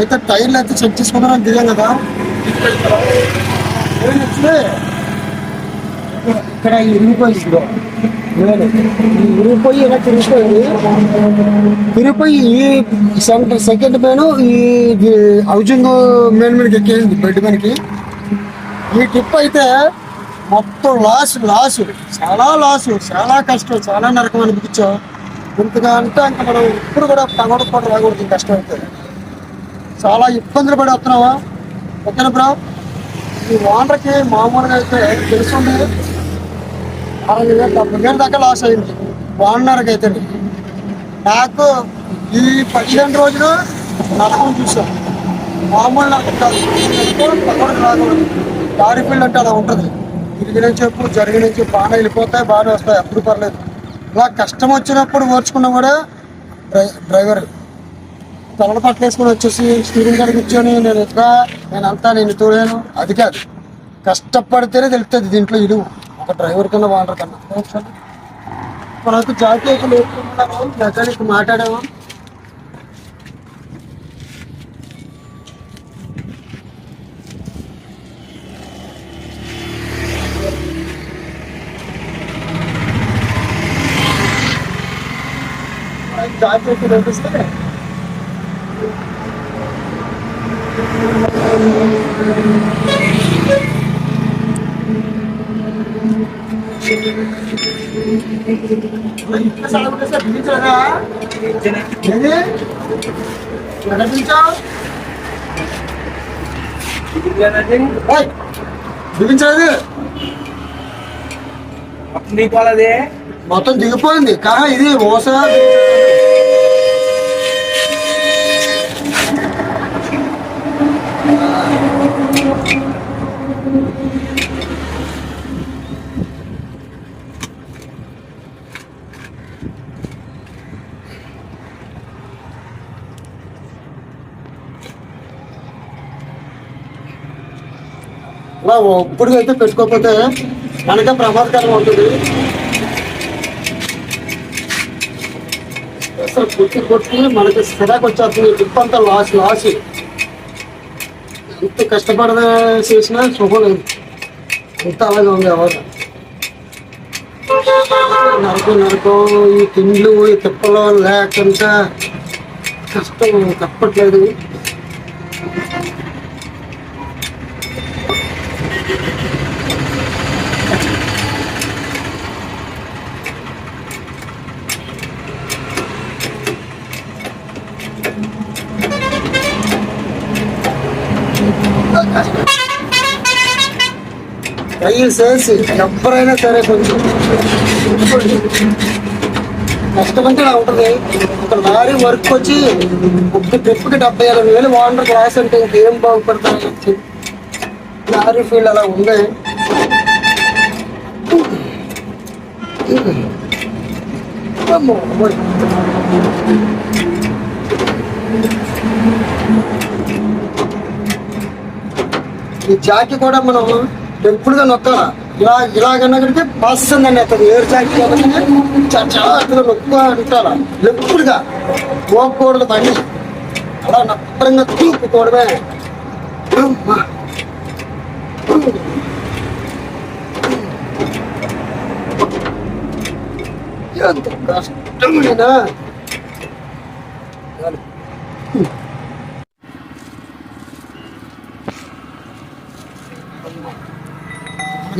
అయితే టైర్లు అయితే చెక్ చేసుకున్నారని దిగాం కదా. ఇక్కడ ఇరిగిపోయి ఇరిగిపోయి ఇలా తిరిగిపోయింది తిరిగిపోయి ఈ సెంటర్ సెకండ్ మెయిన్ ఈ హౌజింగ్ మెయిన్ మీదకి ఎక్కేసింది బెడ్ మీదకి. ఈ ట్రిప్ అయితే మొత్తం లాస్ లాస్. చాలా లాస్ చాలా కష్టం చాలా నరకం అనిపించాం. ఇంతగా అంటే ఇంకా మనం ఇప్పుడు కూడా పగడ రాకూడదు కష్టం అయితే. చాలా ఇబ్బందులు పడి వస్తున్నావా ఓకేనా బ్రో? ఈ ఓనర్కి మామూలుగా అయితే తెలుసుంది అరవై వేలు డెబ్బై వేలు దాకా లాస్ అయింది. ఓనర్కి అయితే. నాకు ఈ పదిహేను రోజులు నరకం చూసాం మామూలు నరకం కాదు. రాకూడదు. దారి ఫీల్డ్ అంటే అలా ఉంటుంది. తిరిగిన చెప్పు జరిగిన చెప్పు. బాగానే వెళ్ళిపోతాయి బాగానే వస్తాయి. అప్పుడు పర్లేదు. ఇలా కష్టం వచ్చినప్పుడు ఓర్చుకున్నా కూడా డ్రై డ్రైవర్. తలడ పట్ల వేసుకొని వచ్చేసి స్టీరింగ్ కాడికి కూర్చొని నేను ఎట్లా నేను అంతా నేను తోడాను. అది కాదు. కష్టపడితేనే తెలుస్తుంది దీంట్లో ఇది ఒక డ్రైవర్ కన్నా బాగుంటారు కన్నా. మనకు జాతీయ లేకున్నాము మెకానిక్ మాట్లాడాము. జాతీయ లేపిస్తే బిగించలేదు మొత్తం దిగిపోయింది. కానీ ఇది మోస. అలా ఇప్పుడు అయితే పెట్టుకోకపోతే మనకే ప్రమాదకరం ఉంటుంది అసలు కొట్టి కొట్టి మనకి సిరాకు వచ్చేస్తుంది ట్రిప్ అంతా లాస్ లాస్. ఎంత కష్టపడ చేసినా శుభం లేదు. అంత అలాగే ఉంది ఎవరు నరకం నరకం ఈ తిండ్లు ఈ తిప్పలు లేకుండా కష్టం తప్పట్లేదు. దయచేసి ఎవరైనా సరే కొంచెం కష్టమంటే ఇలా ఉంటుంది. ఒక లారీ వర్క్ వచ్చి ఒక ట్రిప్కి డెబ్బై ఎనభై వేలు వాటర్ క్లాస్ అంటే ఇంకేం బాగుపడతాయి లారీ ఫీల్డ్ అలా ఉంది. అమ్మో, ఈ జాకి కూడా మనం ఎప్పుడుగా నొక్కాల ఇలా ఇలాగన్నా కనుక బస్ ఉందండి అతను ఏరు జాకి కాబట్టి చా- చాలా అట్లా నొక్క అంటాల ఎప్పుడుగా పోకూడదు బండి అలా నప్పరంగా తూపుకోవడమే అమ్మా. ఎంత కష్టమైనా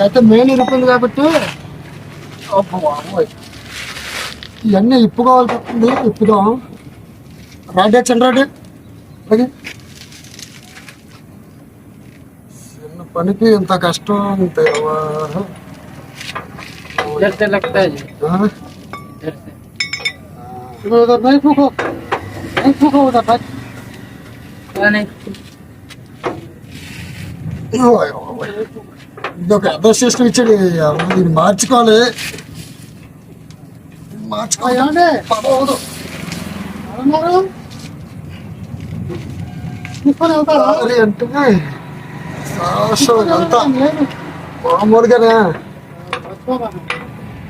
అయితే మెయిన్ ఇరుకుంది కాబట్టి ఇవన్నీ ఇప్పు కావాల్సి వస్తుంది ఇప్పుదాం. రాడ్ చండి రాడ్ చిన్న పనికి ఇంత కష్టం అంతే. నైఫ్ నైఫ్ నైఫ్ ఇది ఒక చేసుకుని ఇచ్చాడు. దీన్ని మార్చుకోవాలి. మార్చుకోవాలి. మామూలుగానే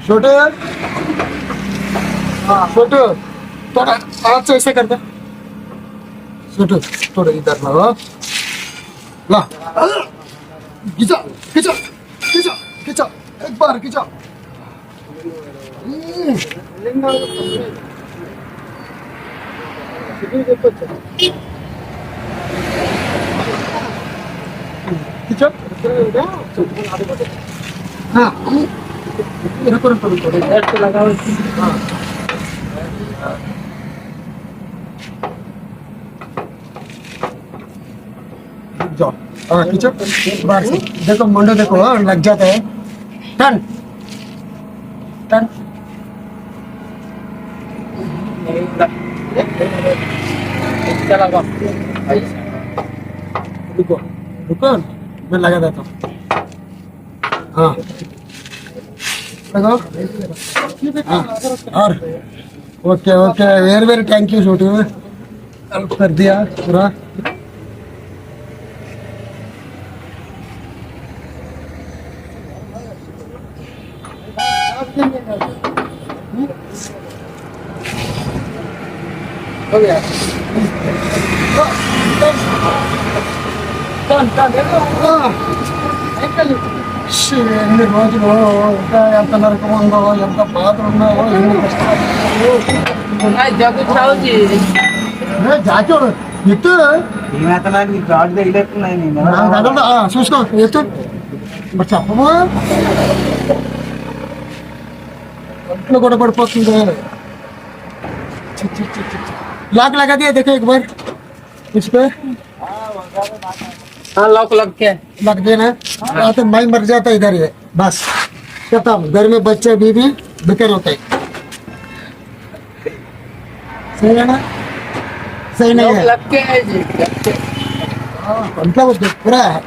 షోటు. షోటు. తోడా చేసే కదా షోటు తోడ ఇద్దరు లా. हाथ से ऐसे कर दे छोटू थोड़ा इधर लगाओ ला खींचा खींचा खींचा खींचा एक बार खींचा हम्म, खींचा हाँ रुको रुको रुको इधर से लगाओ हाँ जाओ हाँ खींचो बाहर से। देखो मुंडो देखो हाँ, लग जाता है। टन टन रुको रुको मैं लगा देता हूँ। हाँ। लगाओ हाँ। और okay okay very very thank you Chhotu help कर दिया पूरा। Go here. Go. Done, done. ఎన్ని రోజులు ఇంకా ఎంత నరకం ఉందో ఎంత బాధ ఉన్నావో ఎన్ని కష్టాలు జాకీడు ఎత్తు చూసుకో ఎత్తు మరి చెప్పమా ఇంట్లో కూడా పడిపోతుంది लॉक लगा दिया देखो एक बार। इस पे। हाँ लॉक लग के लग देना हाँ। तो मैं मर जाता इधर ये बस। खत्म घर में बच्चे भी भी बेकार होते सही है ना? सही नहीं है। लग के, लग के। पूरा है।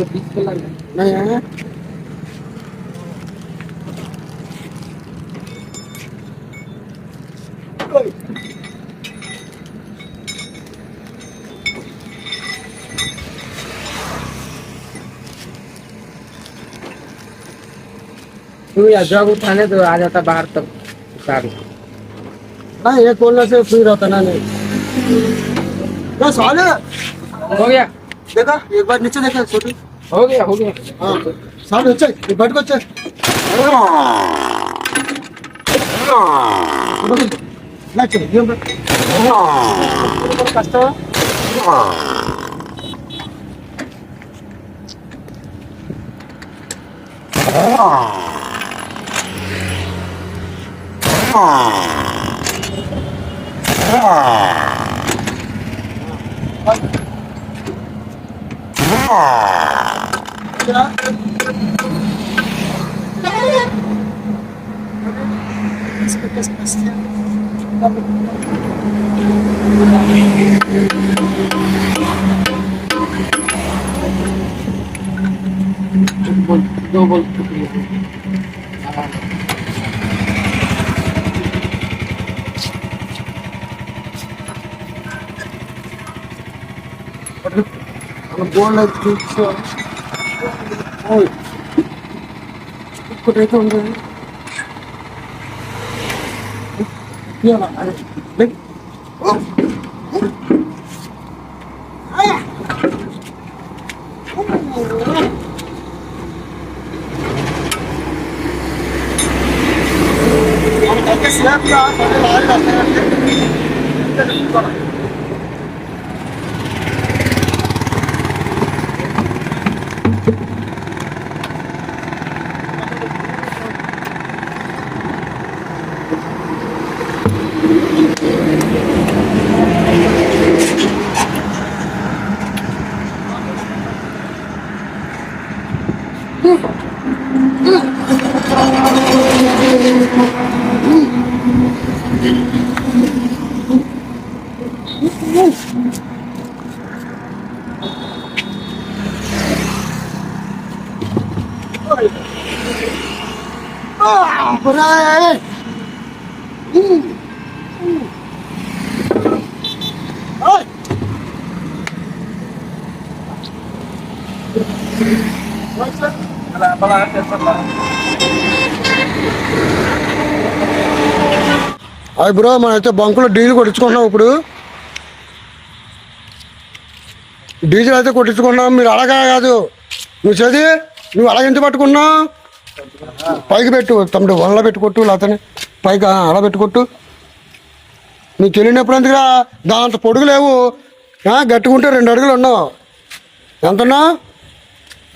तो बीच में लग नहीं है तू या जग उठाने तो आ जाता बाहर तक उतार। ना ये खोलने से फ्री रहता ना नहीं। बस साले हो गया। देखा एक बार नीचे देखा छोटी। हो गया हो गया हाँ साले వచ్చాయి ఈ బయటకు వచ్చాయి లేచు ఏం కష్టం Double, double to clear. Ano ball at picture? はい。これどんぐらい？い、あれ、え？あか、それはあれだ。అలా అలా అవి బ్రో మనం అయితే బంకులో డీజిల్ కొట్టించుకుంటున్నాం ఇప్పుడు. డీజిల్ అయితే కొట్టించుకున్నాం మీరు అలాగా కాదు. నువ్వు చదివి నువ్వు అలాగ ఎంత పట్టుకున్నావు పైకి పెట్టు తమ్ముడు వల్ల పెట్టుకొట్టు లేకపోతే పైకి అలా పెట్టుకొట్టు. నువ్వు తెలియనప్పుడు ఎందుకురా? దాంత పొడుగు లేవు. గట్టుకుంటే రెండు అడుగులు ఉన్నావు. ఎంతన్నా?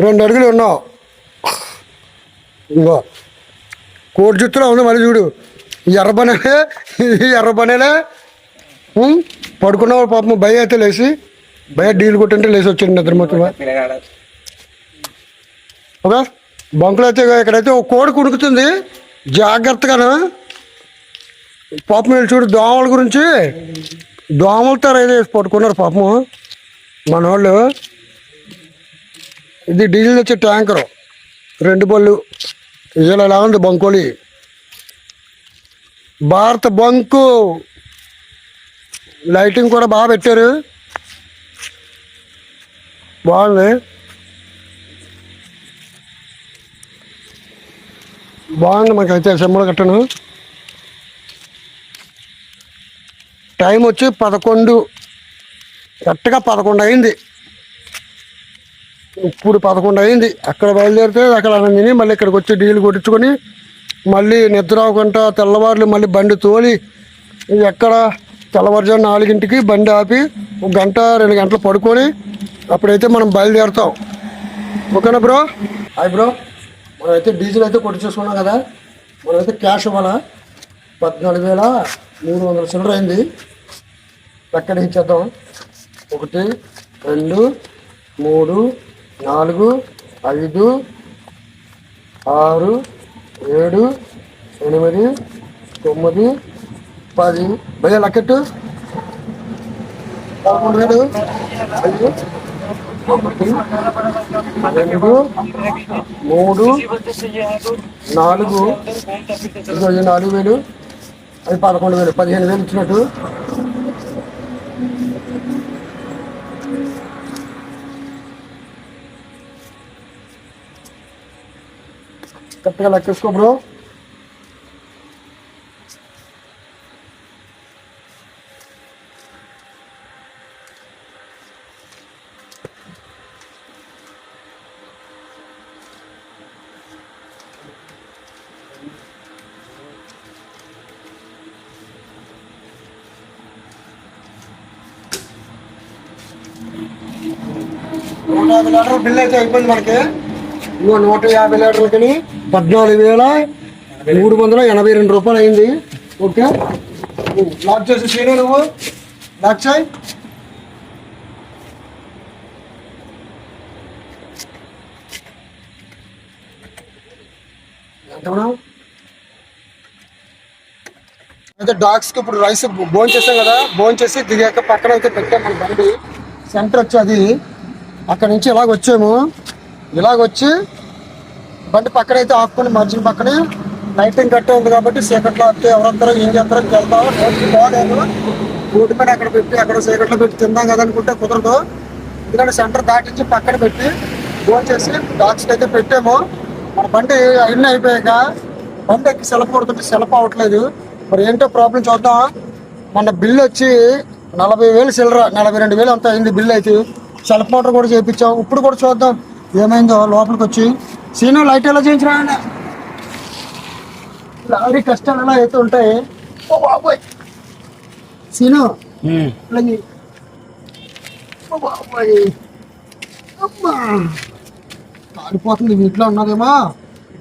రెండు అడుగులు ఉన్నావు. ఇంకో. కోటి జుత్తులో ఉంది మళ్ళీ చూడు. ఈ ఎర్ర పనేలే పడుకున్నవాడు పాపం భయ అయితే లేచి భయ డీల్ కొట్టుంటే లేచి వచ్చింది నిద్ర మొత్తం. పిల్లగాడ ఓకే అయితే ఇక్కడైతే ఒక కోడి కుడుకుతుంది జాగ్రత్తగాను. పాపం వీళ్ళు చూడు దోమల గురించి దోమలతో రైలు వేసి పట్టుకున్నారు పాపము మన వాళ్ళు ఇది డీజిల్ వచ్చే ట్యాంకరు. రెండు బళ్ళు. డీజిల్ ఎలా ఉంది బంకోలి? భారత బంకు. లైటింగ్ కూడా బాగా పెట్టారు. బాగుంది. బాగుంది మాకైతే సింబల్ కట్టను. టైం వచ్చి పదకొండు. కరెక్ట్గా పదకొండు అయింది. ఇప్పుడు పదకొండు అయింది. అక్కడ బయలుదేరితే అక్కడ అనందిని తిని మళ్ళీ ఇక్కడికి వచ్చి డీలు కొట్టించుకొని మళ్ళీ నిద్ర అవ్వకుండా తెల్లవారులు మళ్ళీ బండి తోలి ఎక్కడ తెల్లవారుజాము నాలుగింటికి బండి ఆపి ఒక గంట రెండు గంటలు పడుకొని అప్పుడైతే మనం బయలుదేరుతాం. ఓకేనా బ్రో? Hi bro. మనమైతే డీజిల్ అయితే కొట్టించేసుకున్నాం కదా. మనమైతే క్యాష్ ఇవ్వాలా? పద్నాలుగు వేల మూడు వందల చిల్లర అయింది. ఎక్కడ ఇచ్చేద్దాం ఒకటి రెండు మూడు నాలుగు ఐదు ఆరు ఏడు ఎనిమిది తొమ్మిది పది. భయ లెక్కెట్టు పదకొండు వేలు ఐదు. ఒకటి రెండు మూడు నాలుగు. ఇదిగో ఈ నాలుగు వేలు. అది పదకొండు వేలు పదిహేను వేలు ఇచ్చినట్టు. కరెక్ట్గా లెక్కేసుకో బ్రో నూట యాభై లీటర్ బిల్ అయితే అయిపోయింది మనకి ఇదిగో నూట యాభై లీటర్లకి పద్నాలుగు వేల మూడు వందల ఎనభై రెండు రూపాయలు అయింది. ఓకే. లాక్ చేసి చేయను నువ్వు. లాక్ చేయి. అయితే డాగ్స్కి ఇప్పుడు రైస్ బోన్ చేసాం కదా బోన్ చేసి దిగాక పక్కన అయితే పెట్టాం మన బండి. సెంటర్ వచ్చి అది. అక్కడ నుంచి ఇలాగ వచ్చాము. ఇలాగ వచ్చి బండి పక్కన అయితే ఆపుకొని మర్జిన పక్కనే లైటింగ్ కట్టే ఉంది కాబట్టి చీకట్లో వస్తే ఎవరందరూ ఏం చేస్తారో వెళ్తాం రోజుకి బాగాలేదు. రోడ్డు పైన అక్కడ పెట్టి అక్కడ చీకట్లో పెట్టి తిందాం కదా అనుకుంటే కుదరదు. ఎందుకంటే సెంటర్ దాటించి పక్కన పెట్టి ఫోన్ చేసి డాక్స్ అయితే పెట్టాము. మన బండి అన్నీ అయిపోయాక బండి ఎక్కి సెలపు కొడుతుంటే సెలపు అవ్వట్లేదు మరి ఏంటో ప్రాబ్లం చూద్దాం. మన బిల్ వచ్చి నలభై వేలు చిల్లర నలభై రెండు వేలు అంత అయింది బిల్ అయితే. సెల్ఫ్ మోటర్ కూడా చేయించాం. ఇప్పుడు కూడా చూద్దాం. ఏమైందో లోపలికి వచ్చి. సీను లైట్ ఎలా చేయించరా లారీ కష్టాలు ఎలా అయితే ఉంటాయి? ఓ బాబోయ్. సీను. ఓ బాబోయ్. అమ్మా. కాలిపోతుంది వీటిలో ఉన్నదేమో.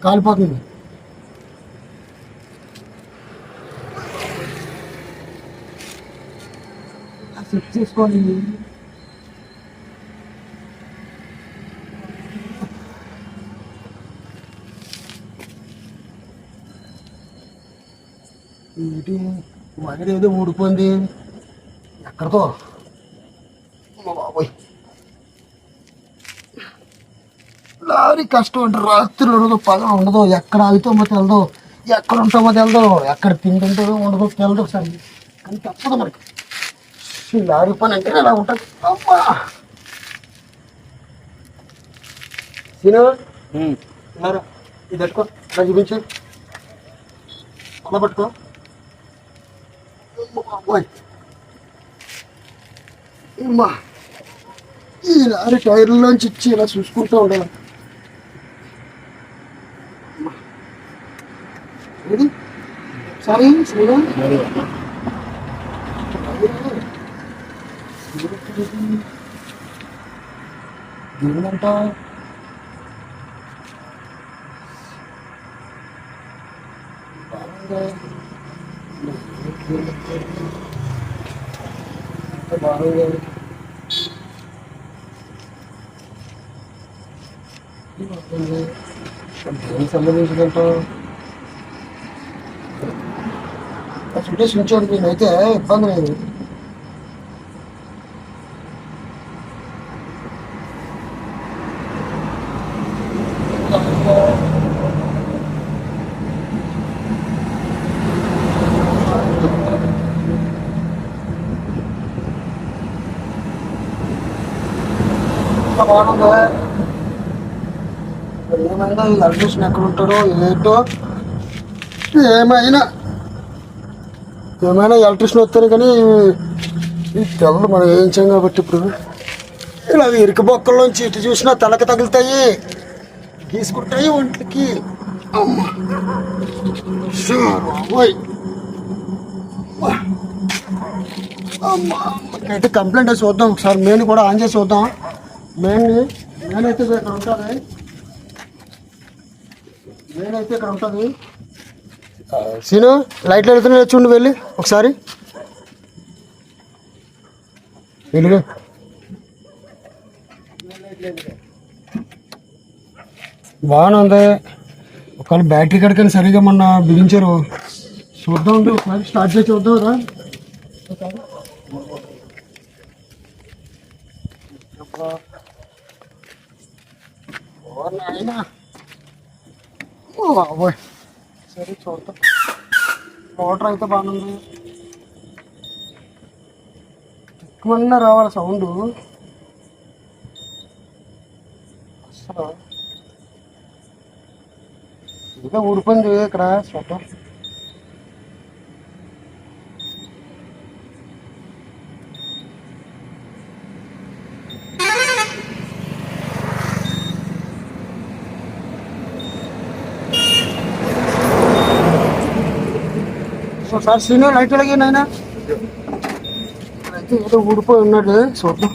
కాలిపోతుంది. సెట్ చేసుకోండి. ఏంటి ఏదో ఊడిపోయింది. ఎక్కడితో బాబోయ్. లారీ కష్టం అంటే రాత్రి ఉండదు పగలు ఉండదు. ఎక్కడ ఆగుతామో తెలదు. ఎక్కడ ఉంటామో తెలదు. ఎక్కడ తిండి ఉంటుందో ఉండదో తెలదు సరే. కానీ తప్పదు మనకి. లారీ పని అంటే ఇలా ఉంటుంది. అమ్మా. సీను? ఇది పెట్టుకో. ఇలా చూపించు. అలా పట్టుకో అమ్మ బాబోయ్. అమ్మా ఈ లారీ టైర్లోంచి ఇచ్చి ఇలా చూసుకుంటూ ఉండాలి అమ్మా. ఏది సరే సరే ఏమంట బాగుంది దేనికి సంబంధించినంత చుట్టూ ఉంచండి నేనైతే ఇబ్బంది లేదు. బాగుంది ఏమైనా ఈ ఎక్కడ ఉంటాడో ఏంటో ఏమైనా ఏమైనా ఎలక్ట్రిషన్ వస్తారు కానీ ఈ తెల్లలు మనం ఏం చేయం కాబట్టి ఇప్పుడు? ఇలా ఇరుక బొక్కల్లోంచి ఇటు చూసినా తలకి తగులుతాయి. తీసుకుంటాయి ఒంట్లకి. అమ్మ. బాబోయ్. అయితే కంప్లైంట్ వేసి చూద్దాం. ఒకసారి మెయిన్ కూడా ఆన్ చేసి చూద్దాం. మెయిన్ మెయిన్ అయితే ఇక్కడ ఉంటుంది. మెయిన్ అయితే ఇక్కడ ఉంటుంది. సీను లైట్లు వెళ్తున్నాయి చూడు వెళ్ళి ఒకసారి. వెలుగు బాగానే ఒకవేళ బ్యాటరీ కడకని సరిగా మొన్న బిగించారు. చూద్దాం ఒకసారి స్టార్ట్ చేసి చూద్దాం రా ఓ నాయనా ఓ బాబోయ్ సరే చూద్దాం. మోటార్ అయితే బాగుంది. ఎక్కువన్నా రావాలి సౌండ్. అసలు ఇంకా ఊడిపోయింది ఇక్కడ చూద్దాం ఒకసారి సీనియర్ లైట్ వెలిగి నాయన. అయితే ఏదో ఊడిపోయి ఉన్నాడు చూద్దాం.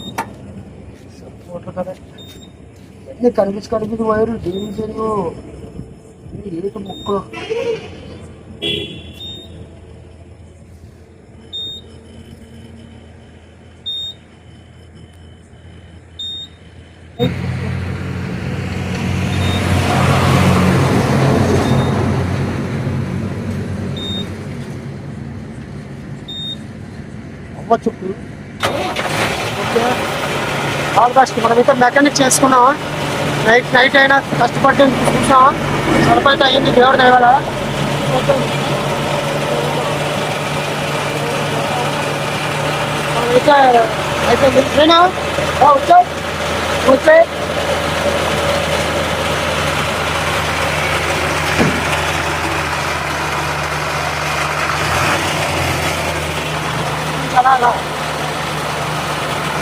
చూడరు కదా అన్నీ కనిపించి కనిపించి వైరు డీజిల్ ఏటి ముక్కలు. అవ్వ చుట్టూ. ఓకే. ఆల్ బెస్ట్ మనమైతే మెకానిక్ చేసుకున్నాం నైట్ నైట్ అయినా కష్టపడి చూసాం సరిపోతే అయ్యింది దేవుడు దేవాల. అయితే అయితే వచ్చాయి వచ్చా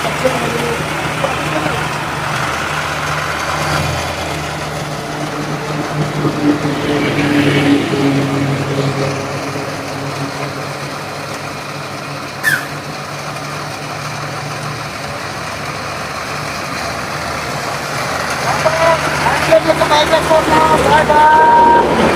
వచ్చే అలా అలా Bye bye.